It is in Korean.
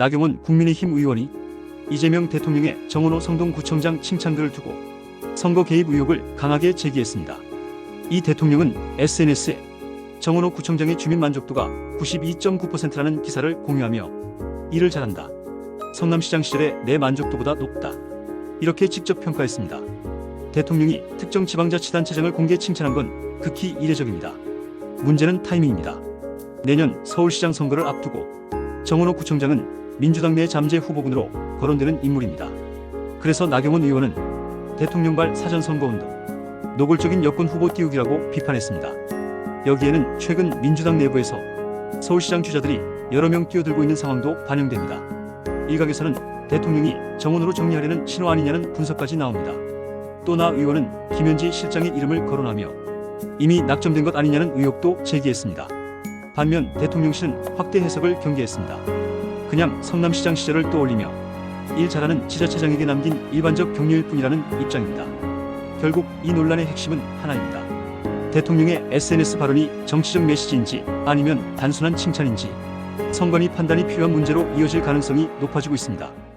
나경원 국민의힘 의원이 이재명 대통령의 정원호 성동구청장 칭찬글을 두고 선거 개입 의혹을 강하게 제기했습니다. 이 대통령은 SNS에 정원호 구청장의 주민 만족도가 92.9%라는 기사를 공유하며 일을 잘한다. 성남시장 시절에 내 만족도보다 높다. 이렇게 직접 평가했습니다. 대통령이 특정 지방자치단체장을 공개 칭찬한 건 극히 이례적입니다. 문제는 타이밍입니다. 내년 서울시장 선거를 앞두고 정원호 구청장은 민주당 내 잠재 후보군으로 거론되는 인물입니다. 그래서 나경원 의원은 대통령발 사전선거운동, 노골적인 여권 후보 띄우기라고 비판했습니다. 여기에는 최근 민주당 내부에서 서울시장 주자들이 여러 명 뛰어들고 있는 상황도 반영됩니다. 일각에서는 대통령이 정원으로 정리하려는 신호 아니냐는 분석까지 나옵니다. 또 나 의원은 김현지 실장의 이름을 거론하며 이미 낙점된 것 아니냐는 의혹도 제기했습니다. 반면 대통령실은 확대 해석을 경계했습니다. 그냥 성남시장 시절을 떠올리며 일 잘하는 지자체장에게 남긴 일반적 격려일 뿐이라는 입장입니다. 결국 이 논란의 핵심은 하나입니다. 대통령의 SNS 발언이 정치적 메시지인지 아니면 단순한 칭찬인지 선관위 판단이 필요한 문제로 이어질 가능성이 높아지고 있습니다.